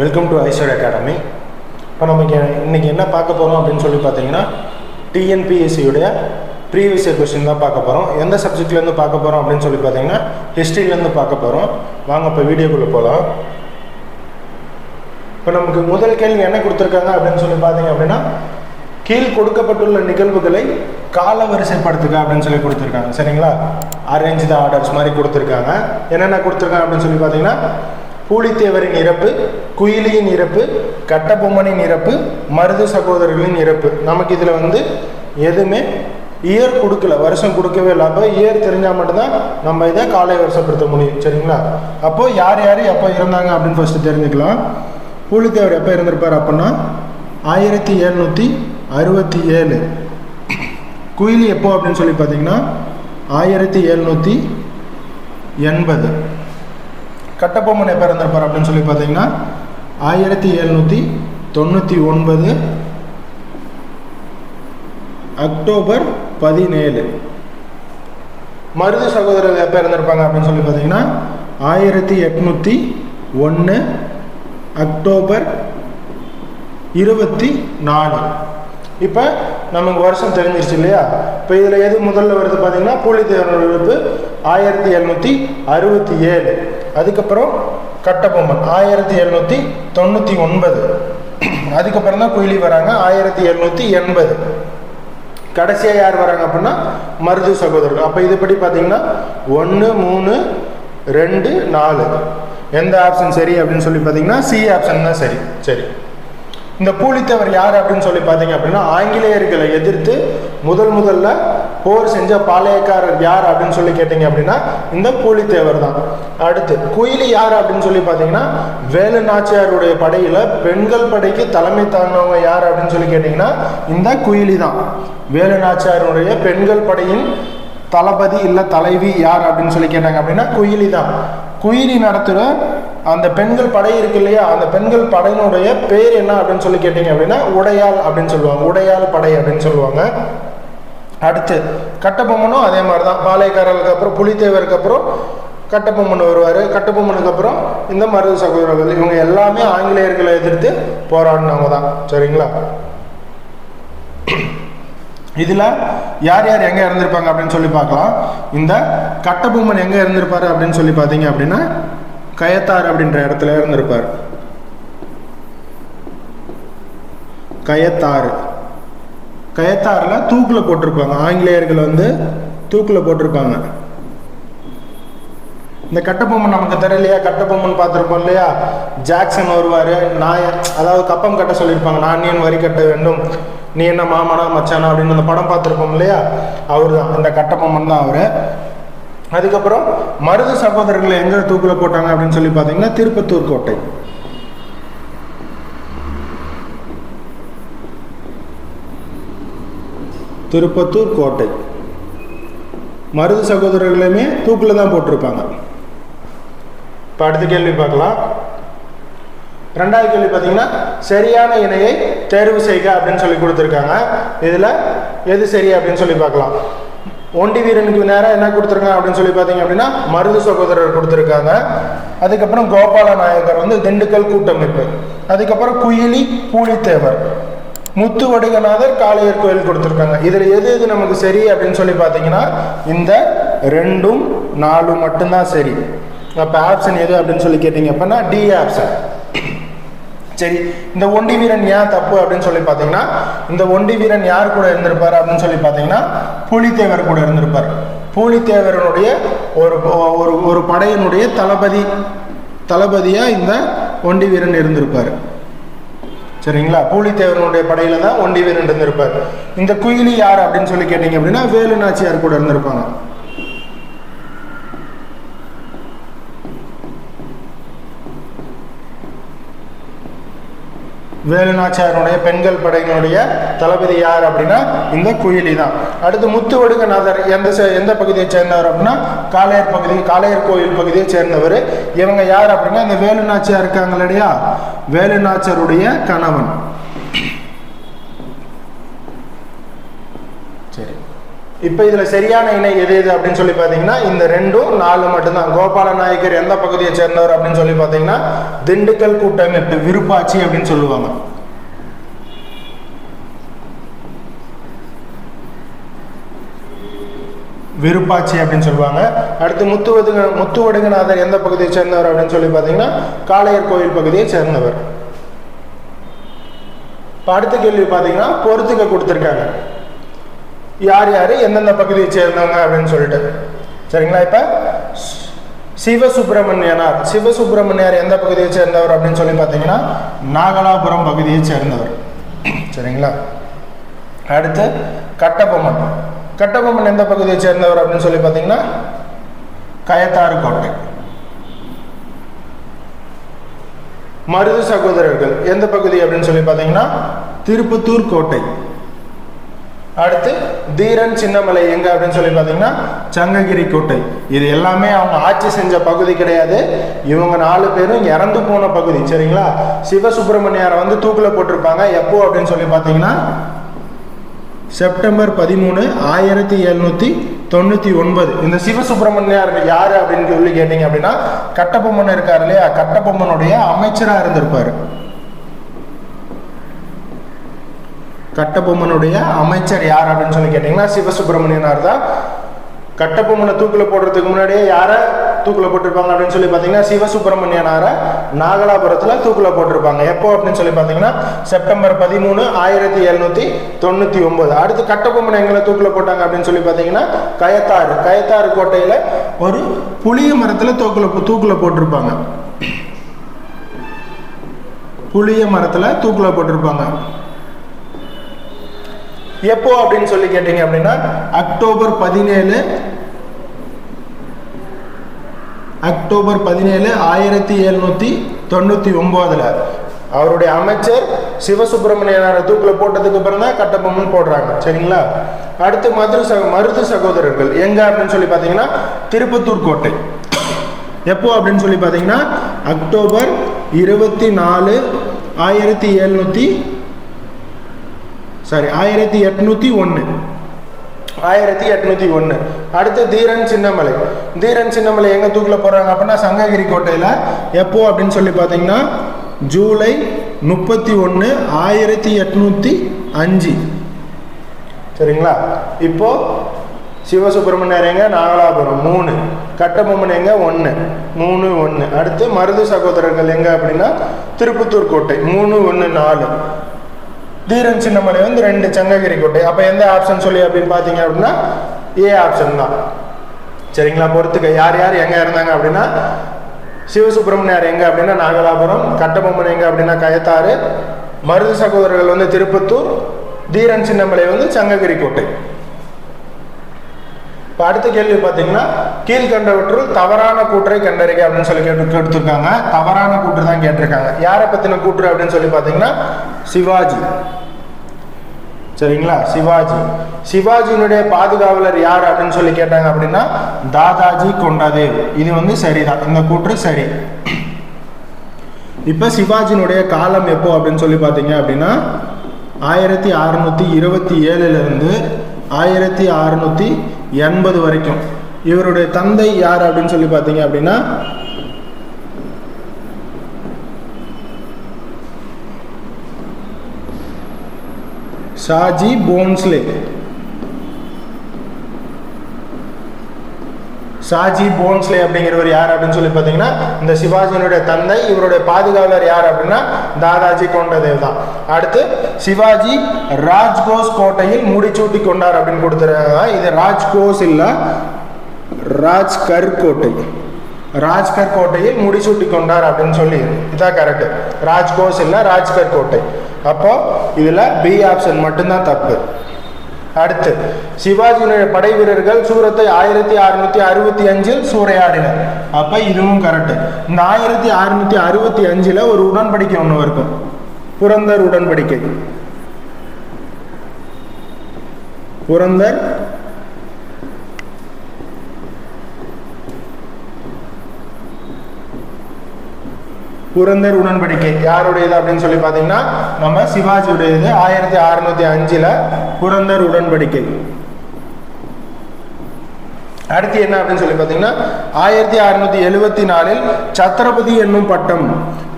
Welcome to ஐஸ்வர் academy இப்போ நமக்கு இன்றைக்கி என்ன பார்க்க போகிறோம் அப்படின்னு சொல்லி பார்த்தீங்கன்னா டிஎன்பிஎஸ்சியுடைய ப்ரீவியஸ் இயர் கொஸ்டின் தான் பார்க்க போகிறோம் எந்த சப்ஜெக்ட்லேருந்து பார்க்க போகிறோம் அப்படின்னு சொல்லி பார்த்தீங்கன்னா ஹிஸ்ட்ரியிலேருந்து பார்க்க போகிறோம் வாங்க இப்போ வீடியோக்குள்ளே போகலாம் இப்போ நமக்கு முதல் கேள்வி என்ன கொடுத்துருக்காங்க அப்படின்னு சொல்லி பார்த்தீங்க அப்படின்னா கீழ் கொடுக்கப்பட்டுள்ள நிகழ்வுகளை கால வரிசைப்படுத்துக அப்படின்னு சொல்லி கொடுத்துருக்காங்க. சரிங்களா? அரேஞ்ச் த ஆர்டர்ஸ் மாதிரி கொடுத்துருக்காங்க. என்னென்ன கொடுத்துருக்காங்க அப்படின்னு சொல்லி பார்த்தீங்கன்னா பூலித்தேவரின் இறப்பு குயிலியின் இறப்பு கட்டபொம்மனின் இறப்பு மருது சகோதரர்களின் இறப்பு. நமக்கு இதில் வந்து எதுவுமே இயர் கொடுக்கல வருஷம் கொடுக்கவே இல்லை. அப்போ இயர் தெரிஞ்சால் மட்டும்தான் நம்ம இதை காலை வருஷப்படுத்த முடியும். சரிங்களா? அப்போது யார் யார் எப்போ இருந்தாங்க அப்படின்னு ஃபஸ்ட்டு தெரிஞ்சுக்கலாம். பூலித்தேவர் எப்போ இருந்திருப்பார் அப்படின்னா ஆயிரத்தி எழுநூற்றி அறுபத்தி ஏழு குயிலி எப்போ அப்படின்னு சொல்லி பார்த்தீங்கன்னா ஆயிரத்தி எழுநூற்றி எண்பது. கட்டபொம்மன் எப்போ இருந்திருப்பார் அப்படின்னு சொல்லி பார்த்தீங்கன்னா ஆயிரத்தி எழுநூற்றி தொண்ணூற்றி ஒன்பது அக்டோபர் பதினேழு. மருது சகோதரர் எப்போ இருந்திருப்பாங்க அப்படின்னு சொல்லி பார்த்தீங்கன்னா ஆயிரத்தி எட்நூற்றி ஒன்று அக்டோபர் இருபத்தி நாலு. இப்போ நமக்கு வருஷம் தெரிஞ்சிருச்சு இல்லையா? இப்போ இதில் எது முதல்ல வருது பார்த்தீங்கன்னா பூலித்தேவனோட இழப்பு ஆயிரத்தி எழுநூற்றி அறுபத்தி ஏழு. அதுக்கப்புறம் கட்டபொம்மன் ஆயிரத்தி எழுநூற்றி தொண்ணூற்றி ஒன்பது. அதுக்கப்புறம் தான் குயிலி வராங்க ஆயிரத்தி எழுநூற்றி எண்பது. கடைசியாக யார் வராங்க அப்படின்னா மருது சகோதரர்கள். அப்போ இதுபடி பார்த்தீங்கன்னா ஒன்று மூணு ரெண்டு நாலு. எந்த ஆப்ஷன் சரி அப்படின்னு சொல்லி பார்த்தீங்கன்னா சி ஆப்ஷன் தான் சரி. சரி. இந்த பூலித்தவர் யார் அப்படின்னு சொல்லி பார்த்தீங்க அப்படின்னா ஆங்கிலேயர்களை எதிர்த்து முதல் முதல்ல போர் செஞ்ச பாளையக்காரர் யார் அப்படின்னு சொல்லி கேட்டீங்க அப்படின்னா இந்த பூலித்தேவர் தான். அடுத்து குயிலி யார் அப்படின்னு சொல்லி பார்த்தீங்கன்னா வேலு நாச்சியாருடைய படையில் பெண்கள் படைக்கு தலைமை தாங்கினவங்க யார் அப்படின்னு சொல்லி கேட்டிங்கன்னா இந்த குயிலி தான். வேலு நாச்சியாருடைய பெண்கள் படையின் தளபதி இல்லை தலைவி யார் அப்படின்னு சொல்லி கேட்டாங்க அப்படின்னா குயிலி தான். குயிலி நடத்துகிற அந்த பெண்கள் படை இருக்கு இல்லையா அந்த பெண்கள் படையினுடைய பேர் என்ன அப்படின்னு சொல்லி கேட்டீங்க அப்படின்னா உடையாள் அப்படின்னு சொல்லுவாங்க. உடையாள் படை அப்படின்னு சொல்லுவாங்க. அடுத்து கட்டபொம்மனும் அதே மாதிரி தான் பாளையக்காரர்களுக்கு அப்புறம் புலித்தேவருக்கு அப்புறம் கட்டபொம்மன் வருவார். கட்டபொம்மனுக்கு அப்புறம் இந்த மருது சகோதரர்கள். இவங்க எல்லாமே ஆங்கிலேயர்களை எதிர்த்து போராடினவங்க தான் சரிங்களா? இதில் யார் யார் எங்கே இறந்துருப்பாங்க அப்படின்னு சொல்லி பார்க்கலாம். இந்த கட்டபொம்மன் எங்கே இருந்திருப்பார் அப்படின்னு சொல்லி பார்த்தீங்க அப்படின்னா கயத்தார் அப்படின்ற இடத்துல இருந்திருப்பார் கயத்தாறு. கயத்தாரில் தூக்கில் போட்டிருப்பாங்க. ஆங்கிலேயர்கள் வந்து தூக்கில் போட்டிருப்பாங்க. இந்த கட்டபொம்மன் நமக்கு தெரியலையா? கட்டபொம்மன் பார்த்துருப்போம் இல்லையா? ஜாக்சன் வருவார். நான் அதாவது கப்பம் கட்ட சொல்லியிருப்பாங்க. நான் நீ வரி கட்ட வேண்டும். நீ என்ன மாமனா மச்சானா அப்படின்னு அந்த படம் பார்த்துருப்போம் இல்லையா? அவர் தான் அந்த கட்டபொம்மன் தான் அவர். அதுக்கப்புறம் மருது சகோதரர்களை எங்கே தூக்கில் போட்டாங்க அப்படின்னு சொல்லி பார்த்தீங்கன்னா திருப்பத்தூர் கோட்டை. திருப்பத்தூர் கோட்டை. மருது சகோதரர்களையுமே தூக்கில் தான் போட்டிருப்பாங்க. இப்போ அடுத்த கேள்வி பார்க்கலாம். ரெண்டாவது கேள்வி பார்த்தீங்கன்னா சரியான இணையை தேர்வு செய்க அப்படின்னு சொல்லி கொடுத்துருக்காங்க. இதில் எது சரி அப்படின்னு சொல்லி பார்க்கலாம். ஒண்டி வீரனுக்கு நேராக என்ன கொடுத்துருக்காங்க அப்படின்னு சொல்லி பார்த்தீங்க அப்படின்னா மருது சகோதரர் கொடுத்துருக்காங்க. அதுக்கப்புறம் கோபால நாயகர் வந்து திண்டுக்கல் கூட்டமைப்பு. அதுக்கப்புறம் குயிலி பூலித்தேவர். முத்து வடுகநாதர் காளையர் கோயில் கொடுத்துருக்காங்க. இதில் எது எது நமக்கு சரி அப்படின்னு சொல்லி பார்த்தீங்கன்னா இந்த ரெண்டும் நாலும் மட்டும்தான் சரி. அப்போ ஆப்ஷன் எது அப்படின்னு சொல்லி கேட்டீங்க அப்படின்னா டி ஆப்ஷன் சரி இந்த ஒண்டி வீரன் ஏன் தப்பு அப்படின்னு சொல்லி பார்த்தீங்கன்னா இந்த ஒண்டி வீரன் யார் கூட இருந்திருப்பார் அப்படின்னு சொல்லி பார்த்தீங்கன்னா புலித்தேவர் கூட இருந்திருப்பார். பூலித்தேவரனுடைய ஒரு ஒரு ஒரு படையினுடைய தளபதி தளபதியாக இந்த ஒண்டி வீரன் இருந்திருப்பார். சரிங்களா? பூலித்தேவனுடைய படையில தான் ஒண்டி வீரன் இருந்திருப்பார். இந்த குயிலி யார் அப்படின்னு சொல்லி கேட்டீங்க அப்படின்னா வேலு நாச்சியார் கூட இருந்திருப்பாங்க. வேலுநாச்சியாருடைய பெண்கள் படையினுடைய தளபதி யார் அப்படின்னா இந்த குயிலி தான் அடுத்து முத்துவடுகநாதர் எந்த எந்த பகுதியை சேர்ந்தவர் அப்படின்னா காளையர் பகுதி காளையர் கோயில் பகுதியை சேர்ந்தவர். இவங்க யார் அப்படின்னா இந்த வேலுநாச்சியார் இருக்காங்க இல்லையா? வேலுநாச்சருடைய கணவன் சரி இப்போ இதில் சரியான இணை எது எது அப்படின்னு சொல்லி பார்த்தீங்கன்னா இந்த ரெண்டும் நாலு மட்டும்தான். கோபால நாயக்கர் எந்த பகுதியை சேர்ந்தவர் அப்படின்னு சொல்லி பார்த்தீங்கன்னா திண்டுக்கல் கூட்டமைப்பு விருப்பாச்சி அப்படின்னு சொல்லுவாங்க. விருப்பாச்சி அப்படின்னு சொல்லுவாங்க. அடுத்து முத்துவடுங்க முத்துவடுங்கநாதர் எந்த பகுதியை சேர்ந்தவர் அப்படின்னு சொல்லி பார்த்தீங்கன்னா காளையர் கோயில் பகுதியை சேர்ந்தவர். இப்போ அடுத்த கேள்வி பார்த்தீங்கன்னா பொறுத்துக்க கொடுத்துருக்காங்க. யார் யார் எந்தெந்த பகுதியை சேர்ந்தவங்க அப்படின்னு சொல்லிட்டு. சரிங்களா இப்போ? சிவசுப்பிரமணியனார். சிவசுப்பிரமணியார் எந்த பகுதியை சேர்ந்தவர் அப்படின்னு சொல்லி பார்த்தீங்கன்னா நாகலாபுரம் பகுதியை சேர்ந்தவர். சரிங்களா? அடுத்து கட்டபொம்மன். கட்டபொம்மன் எந்த பகுதியை சேர்ந்தவர் அப்படின்னு சொல்லி பார்த்தீங்கன்னா கயத்தாறு கோட்டை. மருது சகோதரர்கள் எந்த பகுதி அப்படின்னு சொல்லி பார்த்தீங்கன்னா திருப்பத்தூர் கோட்டை. அடுத்து தீரன் சின்னமலை எங்க அப்படின்னு சொல்லி பார்த்தீங்கன்னா சங்ககிரி கோட்டை. இது எல்லாமே அவங்க ஆட்சி செஞ்ச பகுதி கிடையாது. இவங்க நாலு பேரும் இறந்து போன பகுதி சரிங்களா? சிவசுப்பிரமணியாரை வந்து தூக்கில் போட்டிருப்பாங்க. எப்போ அப்படின்னு சொல்லி பார்த்தீங்கன்னா செப்டம்பர் பதிமூணு ஆயிரத்தி எழுநூத்தி தொண்ணூத்தி ஒன்பது. இந்த சிவசுப்பிரமணியார் யாரு அப்படின்னு சொல்லி கேட்டீங்க அப்படின்னா கட்டபொம்மன் இருக்காரு இல்லையா? கட்டபொம்மனுடைய அமைச்சரா இருந்திருப்பாரு. கட்டபொம்மனுடைய அமைச்சர் யார் அப்படின்னு சொல்லி கேட்டீங்கன்னா சிவசுப்பிரமணியனார் தான். கட்டபொம்மனை தூக்கில் போடுறதுக்கு முன்னாடியே யாரை தூக்கில் போட்டிருப்பாங்க அப்படின்னு சொல்லி பார்த்தீங்கன்னா சிவசுப்பிரமணியனாரை நாகலாபுரத்தில் தூக்கில் போட்டிருப்பாங்க. எப்போ அப்படின்னு சொல்லி பார்த்தீங்கன்னா செப்டம்பர் பதிமூணு ஆயிரத்தி எழுநூத்தி தொண்ணூற்றி ஒம்பது அடுத்து கட்டபொம்மனை எங்களை தூக்கில் போட்டாங்க அப்படின்னு சொல்லி பார்த்தீங்கன்னா கயத்தாறு. கயத்தாறு கோட்டையில் ஒரு புளிய மரத்தில் தூக்கில் தூக்கில் போட்டிருப்பாங்க. புளிய மரத்தில் தூக்கில் போட்டிருப்பாங்க. எப்போ அப்படின்னு சொல்லி கேட்டீங்க அப்படின்னா அக்டோபர் பதினேழு அக்டோபர் பதினேழு ஆயிரத்தி எழுநூத்தி தொண்ணூத்தி ஒன்பதுல அவருடைய அமைச்சர் சிவசுப்பிரமணியனாரை தூக்கில் போட்டதுக்கு அப்புறம் தான் கட்டபொம்மன் போடுறாங்க. சரிங்களா? அடுத்து மதுரை சக மருது சகோதரர்கள் எங்க அப்படின்னு சொல்லி பார்த்தீங்கன்னா திருப்பத்தூர் கோட்டை. எப்போ அப்படின்னு சொல்லி பார்த்தீங்கன்னா அக்டோபர் இருபத்தி நாலு ஆயிரத்தி எழுநூத்தி சாரி ஆயிரத்தி எட்நூத்தி ஒன்று ஆயிரத்தி எட்நூத்தி ஒன்று அடுத்து தீரன் சின்னமலை. தீரன் சின்னமலை எங்க தூக்கில் போறாங்க அப்படின்னா சங்ககிரி கோட்டையில். எப்போ அப்படின்னு சொல்லி பார்த்தீங்கன்னா ஜூலை முப்பத்தி ஒன்று ஆயிரத்தி எட்நூத்தி அஞ்சு. சரிங்களா? இப்போ சிவசுப்பிரமணியர் எங்க? நாகலாபுரம். மூணு. கட்டபொம்மன் எங்க? ஒன்று மூணு ஒன்று அடுத்து மருது சகோதரர்கள் எங்க அப்படின்னா திருப்பத்தூர் கோட்டை. மூணு ஒன்று நாலு. தீரன் சின்னமலை வந்து ரெண்டு சங்ககிரி கோட்டை. அப்போ எந்த ஆப்ஷன் சொல்லி அப்படின்னு பார்த்தீங்க அப்படின்னா ஏ ஆப்ஷன் தான். சரிங்களா பொறுத்துக்க. யார் யார் எங்கே இருந்தாங்க அப்படின்னா சிவசுப்பிரமணியார் எங்கே அப்படின்னா நாகலாபுரம் கட்டபொம்மன் எங்கே அப்படின்னா கயத்தாறு. மருது சகோதரர்கள் வந்து திருப்பத்தூர் தீரன் சின்னமலை வந்து சங்ககிரி கோட்டை. இப்போ அடுத்த கேள்வி பார்த்தீங்கன்னா கீழ்கண்டவற்றுள் தவறான கூற்றை கண்டறிக அப்படின்னு சொல்லி கேட்டு கொடுத்துருக்காங்க தவறான கூற்று தான் கேட்டிருக்காங்க. யாரை பற்றின கூற்று அப்படின்னு சொல்லி பார்த்தீங்கன்னா சிவாஜி. சரிங்களா? சிவாஜி. சிவாஜியினுடைய பாதுகாவலர் யார் அப்படின்னு சொல்லி கேட்டாங்க அப்படின்னா தாதாஜி கொண்டாதேவ். இது வந்து சரிதான். இந்த கூற்று சரி. இப்போ சிவாஜியினுடைய காலம் எப்போ அப்படின்னு சொல்லி பார்த்தீங்க அப்படின்னா ஆயிரத்தி அறுநூத்தி இருபத்தி ஏழுலேருந்து ஆயிரத்தி அறுநூத்தி எண்பது வரைக்கும். இவருடைய தந்தை யார் அப்படின்னு சொல்லி பார்த்தீங்க அப்படின்னா ஷாஜி போன்ஸ்லே. ஷாஜி போன்ஸ்லே அப்படிங்கிறவர் யார் அப்படின்னு சொல்லி பார்த்தீங்கன்னா இந்த சிவாஜியினுடைய தந்தை இவருடைய பாதுகாவலர் யார் அப்படின்னா தாதாஜி கொண்டதேவ் தான். அடுத்து சிவாஜி ராஜ்கோஸ் கோட்டையில் முடிச்சூட்டி கொண்டார் அப்படின்னு கொடுத்துருக்காங்க. இது ராஜ்கோஸ் இல்லை ராஜ்கர் கோட்டை. ராஜ்கர் கோட்டையில் முடிசூட்டி கொண்டார் அப்படின்னு சொல்லி. இதான் கரெக்ட் ராஜ்கோஸ் இல்லை ராஜ்கர் கோட்டை. அப்போ இதில் பி ஆப்ஷன் மட்டும்தான் தப்பு. அடுத்து சிவாஜியினுடைய படை வீரர்கள் சூரத்தை ஆயிரத்தி அறுநூத்தி அறுபத்தி அஞ்சில் சூறையாடினர். அப்ப இதுவும் கரெக்ட் இந்த ஆயிரத்தி அறுநூத்தி அறுபத்தி அஞ்சுல ஒரு உடன்படிக்கை ஒன்று இருக்கும். புரந்தர் உடன்படிக்கை. புரந்தர் புரந்தர் உடன்படிக்கை. யாருடையது அப்படின்னு சொல்லி பார்த்தீங்கன்னா நம்ம சிவாஜியுடையது ஆயிரத்தி அறுநூத்தி அஞ்சுல புரந்தர் உடன்படிக்கை. அடுத்து என்ன அப்படின்னு சொல்லி பார்த்தீங்கன்னா ஆயிரத்தி அறுநூத்தி எழுவத்தி நாலில் சத்திரபதி என்னும் பட்டம்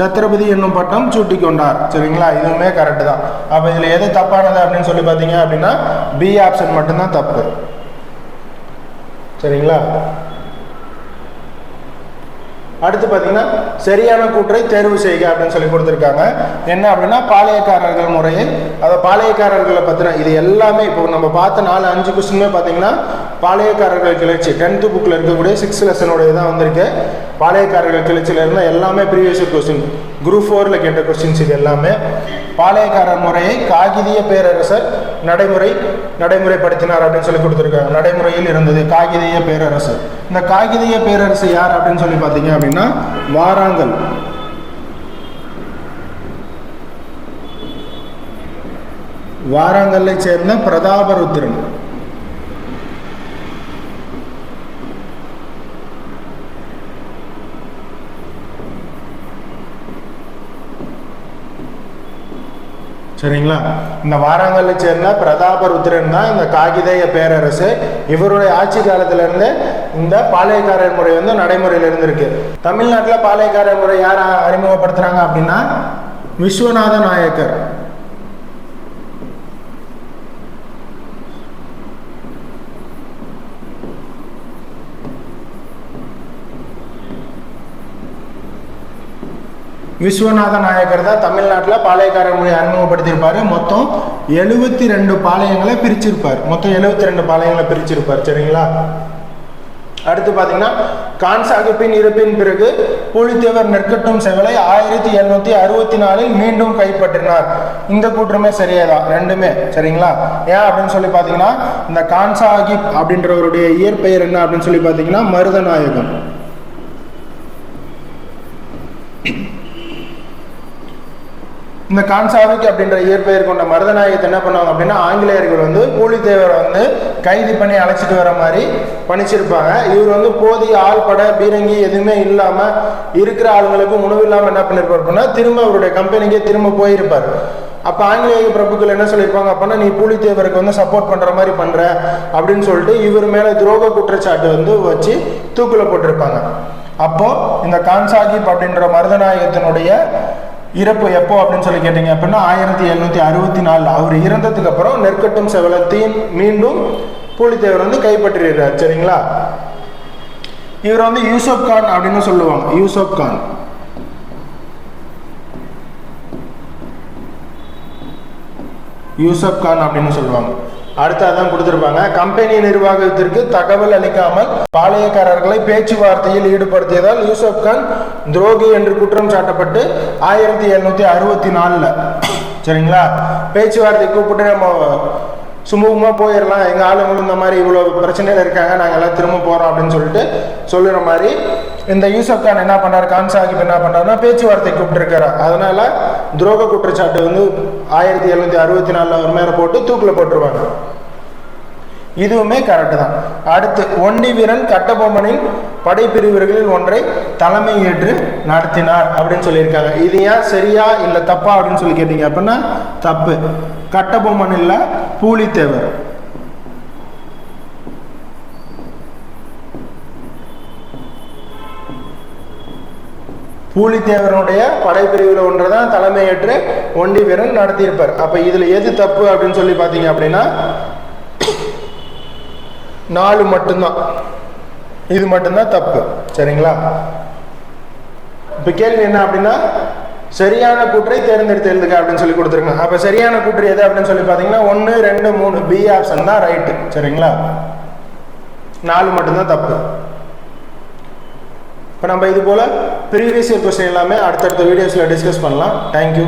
சத்திரபதி என்னும் பட்டம் சூட்டி கொண்டார். சரிங்களா? இதுவுமே கரெக்டு தான். அப்போ இதில் எது தப்பானது அப்படின்னு சொல்லி பார்த்தீங்க அப்படின்னா பி ஆப்ஷன் மட்டும்தான் தப்பு. சரிங்களா? அடுத்து பார்த்தீங்கன்னா சரியான கூற்றை தேர்வு செய்க அப்படின்னு சொல்லி கொடுத்துருக்காங்க. என்ன அப்படின்னா பாளையக்காரர்கள் முறையை. அதை பாளையக்காரர்களை பற்றின இது எல்லாமே இப்போ நம்ம பார்த்த நாலு அஞ்சு கொஸ்டினுமே பார்த்தீங்கன்னா பாளையக்காரர்கள் கிளர்ச்சி. டென்த்து புக்கில் இருக்கக்கூடிய சிக்ஸ் லெசனுடைய தான் வந்திருக்கு. பாளையக்காரர்கள் கிளர்ச்சியில் இருந்தால் எல்லாமே ப்ரீவியஸ் கொஸ்டின் குரூப் ஃபோரில் கேட்ட கொஸ்டின்ஸ் இது எல்லாமே. பாளையக்காரர் முறையை காகிதிய பேரரசர் நடைமுறை நடைமுறைப்படுத்தினார் அப்படின்னு சொல்லி கொடுத்துருக்காங்க. நடைமுறையில் இருந்தது காகிதிய பேரரசு. இந்த காகிதிய பேரரசு யார் அப்படின்னு சொல்லி பார்த்தீங்க அப்படின்னா வாராங்கல். வாராங்கல்லை சேர்ந்த பிரதாபருத்திரன் சரிங்களா? இந்த வாராங்கல்லை சேர்ந்த பிரதாபருத்திரன் தான் இந்த காகிதேய பேரரசு. இவருடைய ஆட்சி காலத்துலேருந்து இந்த பாளையக்காரர் முறை வந்து நடைமுறையில் இருந்திருக்கு. தமிழ்நாட்டில் பாளையக்காரர் முறை யார் அறிமுகப்படுத்துகிறாங்க அப்படின்னா விஸ்வநாத நாயக்கர். விஸ்வநாத நாயக்கர் தான் தமிழ்நாட்டில் பாளையக்கார மொழியை அறிமுகப்படுத்தியிருப்பாரு. மொத்தம் எழுபத்தி ரெண்டு பாளையங்களை பிரிச்சிருப்பார். மொத்தம் எழுபத்தி ரெண்டு பாளையங்களை பிரிச்சிருப்பார். சரிங்களா? அடுத்து பார்த்தீங்கன்னா கான்சாகிப்பின் இருப்பின் பிறகு புலித்தேவர் நெற்கட்டும் செவலை ஆயிரத்தி எழுநூத்தி அறுபத்தி நாலில் மீண்டும் கைப்பற்றினார். இந்த கூற்றுமே சரியே தான் ரெண்டுமே. சரிங்களா? ஏன் அப்படின்னு சொல்லி பார்த்தீங்கன்னா இந்த கான்சாகிப் அப்படின்றவருடைய இயற்பெயர் என்ன அப்படின்னு சொல்லி பார்த்தீங்கன்னா மருதநாயகம். இந்த கான்சாவிக் அப்படின்ற இயற்பெயர் கொண்ட மருதநாயகத்தை என்ன பண்ணுவாங்க அப்படின்னா ஆங்கிலேயர்கள் வந்து பூலித்தேவரை வந்து கைது பண்ணி அழைச்சிட்டு வர மாதிரி பணிச்சிருப்பாங்க. இவர் வந்து போதிய ஆள்பட பீரங்கி எதுவுமே இல்லாமல் இருக்கிற ஆளுங்களுக்கு உணவு இல்லாமல் என்ன பண்ணியிருப்பார் அப்படின்னா திரும்ப அவருடைய கம்பெனிக்கே திரும்ப போயிருப்பார். அப்போ ஆங்கிலேய பிரபுக்கள் என்ன சொல்லியிருப்பாங்க அப்படின்னா நீ பூலித்தேவருக்கு வந்து சப்போர்ட் பண்ணுற மாதிரி பண்ணுற அப்படின்னு சொல்லிட்டு இவர் மேலே துரோக குற்றச்சாட்டு வந்து வச்சு தூக்கில் போட்டிருப்பாங்க. அப்போ இந்த கான்சாகிப் அப்படின்ற மருதநாயகத்தினுடைய இறப்பு எப்போ அப்படின்னு சொல்லி கேட்டீங்க அப்படின்னா ஆயிரத்தி எழுநூத்தி அறுபத்தி நாலு. அவர் இறந்ததுக்கு அப்புறம் நெற்கட்டும் செவலத்தையும் மீண்டும் பூலித்தேவர் வந்து கைப்பற்றிடுறார் சரிங்களா? இவர் வந்து யூசப் கான் அப்படின்னு சொல்லுவாங்க யூசப் கான். யூசப் கான் அப்படின்னு சொல்லுவாங்க. அடுத்து அதான் கொடுத்துருப்பாங்க. கம்பெனி நிர்வாகத்திற்கு தகவல் அளிக்காமல் பாளையக்காரர்களை பேச்சுவார்த்தையில் ஈடுபடுத்தியதால் யூசப் கான் துரோகி என்று குற்றம் சாட்டப்பட்டு ஆயிரத்தி எழுநூத்தி அறுபத்தி நாலுல. சரிங்களா? பேச்சுவார்த்தை கூப்பிட்டு நம்ம சுமூகமாக போயிடலாம். எங்கள் ஆளுங்களும் இந்த மாதிரி இவ்வளோ பிரச்சனையில் இருக்காங்க. நாங்கள் எல்லாம் திரும்ப போகிறோம் அப்படின்னு சொல்லிட்டு சொல்லுற மாதிரி இந்த யூசப் கான் என்ன பண்ணார் கான் சாஹிப் என்ன பண்ணாருன்னா பேச்சுவார்த்தை கூப்பிட்டுருக்காரு அதனால துரோக குற்றச்சாட்டு வந்து ஆயிரத்தி எழுநூத்தி அறுபத்தி நாலில் ஒரு மேலே போட்டு தூக்கில் போட்டுருவாங்க. இதுவுமே கரெக்டு தான். அடுத்து ஒண்டி வீரன் கட்டபொம்மனின் படைப்பிரிவுகளில் ஒன்றை தலைமை ஏற்று நடத்தினார் அப்படின்னு சொல்லியிருக்காங்க. இது ஏன் சரியா இல்லை தப்பா அப்படின்னு சொல்லி கேட்டீங்க அப்படின்னா தப்பு. கட்டபொம்மன் இல்லை பூலித்தேவர். பூலித்தேவனுடைய படைப்பிரிவில் ஒன்று தான் தலைமையேற்று ஒண்டி வீரன் நடத்தியிருப்பார். அப்போ இதில் எது தப்பு அப்படின்னு சொல்லி பார்த்தீங்க அப்படின்னா நாலு மட்டும்தான். இது மட்டும்தான் தப்பு. சரிங்களா? இப்போ கேள்வி என்ன அப்படின்னா சரியான கூற்றை தேர்ந்தெடுத்து எழுதுக அப்படின்னு சொல்லி கொடுத்துருங்க. அப்போ சரியான கூற்று எது அப்படின்னு சொல்லி பார்த்தீங்கன்னா ஒன்று ரெண்டு மூணு பி ஆப்ஷன் தான் ரைட்டு சரிங்களா? நாலு மட்டும்தான் தப்பு. இப்போ நம்ம இது போல் ப்ரீவியஸ் இயர் கொஸ்டின் எல்லாமே அடுத்தடுத்த வீடியோஸில் டிஸ்கஸ் பண்ணலாம். தேங்க்யூ